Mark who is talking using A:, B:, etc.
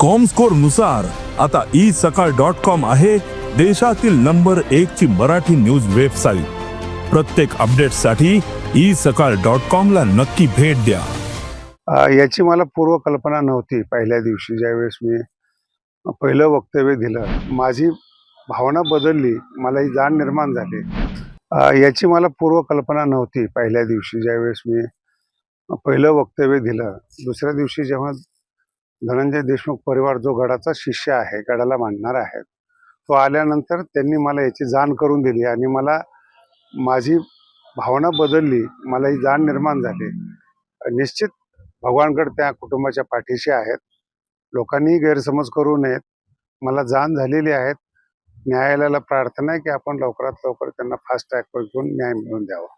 A: कॉमस्कोरनुसार आता ई सकाळ dot com आहे देशातील नंबर एक ची मराठी न्यूज वेबसाईट प्रत्येक अपडेटसाठी ई सकाळ डॉट कॉम ला नक्की भेट द्या.
B: याची मला पूर्वकल्पना नव्हती पहिल्या दिवशी. ज्यावेळेस मी पहिलं वक्तव्य दिलं माझी भावना बदलली मला ही जाण निर्माण झाली. याची मला पूर्वकल्पना नव्हती पहिल्या दिवशी. ज्यावेळेस मी पहिलं वक्तव्य दिलं दुसऱ्या दिवशी जेव्हा धनंजय देशमुख परिवार जो गडाचा शिष्य आहे गडाला मांडणार आहे तो आल्यानंतर त्यांनी मला याची जाण करून दिली आणि मला माझी भावना बदलली मला ही जाण निर्माण झाली. निश्चित भगवानगड त्या कुटुंबाच्या पाठीशी आहेत. लोकांनीही गैरसमज करू नयेत. मला जाण झालेली आहेत. न्यायालयाला प्रार्थना आहे की आपण लवकरात लवकर त्यांना फास्ट ट्रॅकवर घेऊन न्याय मिळवून द्यावा.